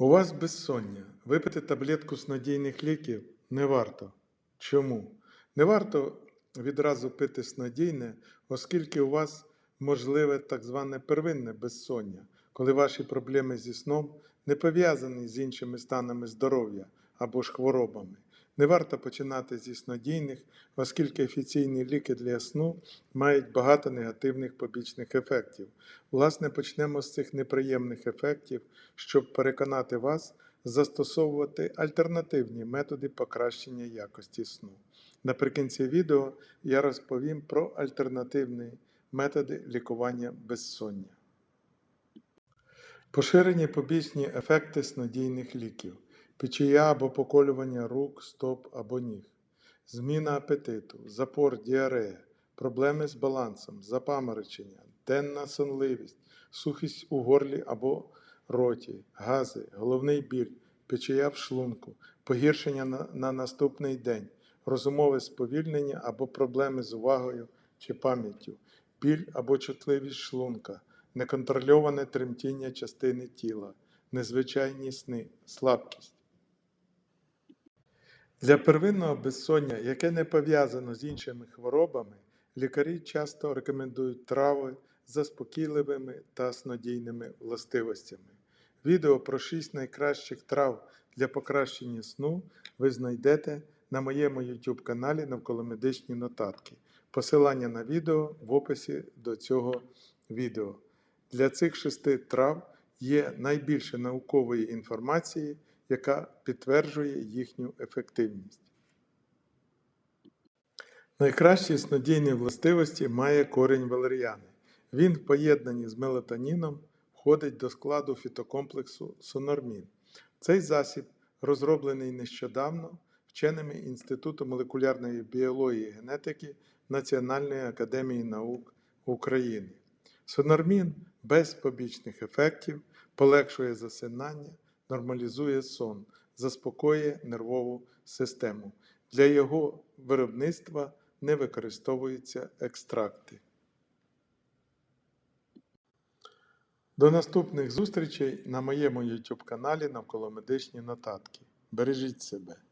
У вас безсоння. Випити таблетку снодійних ліків не варто. Чому? Не варто відразу пити снодійне, оскільки у вас можливе так зване первинне безсоння, коли ваші проблеми зі сном не пов'язані з іншими станами здоров'я або ж хворобами. Не варто починати зі снодійних, оскільки офіційні ліки для сну мають багато негативних побічних ефектів. Власне, почнемо з цих неприємних ефектів, щоб переконати вас застосовувати альтернативні методи покращення якості сну. Наприкінці відео я розповім про альтернативні методи лікування безсоння. Поширені побічні ефекти снодійних ліків, печія або поколювання рук, стоп або ніг, зміна апетиту, запор, діарея, проблеми з балансом, запаморочення, денна сонливість, сухість у горлі або роті, гази, головний біль, печія в шлунку, погіршення на, на наступний день, розумове сповільнення або проблеми з увагою чи пам'яттю, біль або чутливість шлунка, неконтрольоване тремтіння частини тіла, незвичайні сни, слабкість. Для первинного безсоння, яке не пов'язано з іншими хворобами, лікарі часто рекомендують трави з заспокійливими та снодійними властивостями. Відео про 6 найкращих трав для покращення сну ви знайдете на моєму YouTube каналі Навколомедичні нотатки. Посилання на відео в описі до цього відео. Для цих шести трав є найбільше наукової інформації, яка підтверджує їхню ефективність. Найкращі снодійні властивості має корінь валеріани. Він в поєднанні з мелатоніном входить до складу фітокомплексу сонормін. Цей засіб розроблений нещодавно вченими Інституту молекулярної біології і генетики Національної академії наук України. Сонормін без побічних ефектів полегшує засинання, нормалізує сон, заспокоює нервову систему. Для його виробництва не використовуються екстракти. До наступних зустрічей на моєму YouTube каналі Навколомедичні нотатки. Бережіть себе!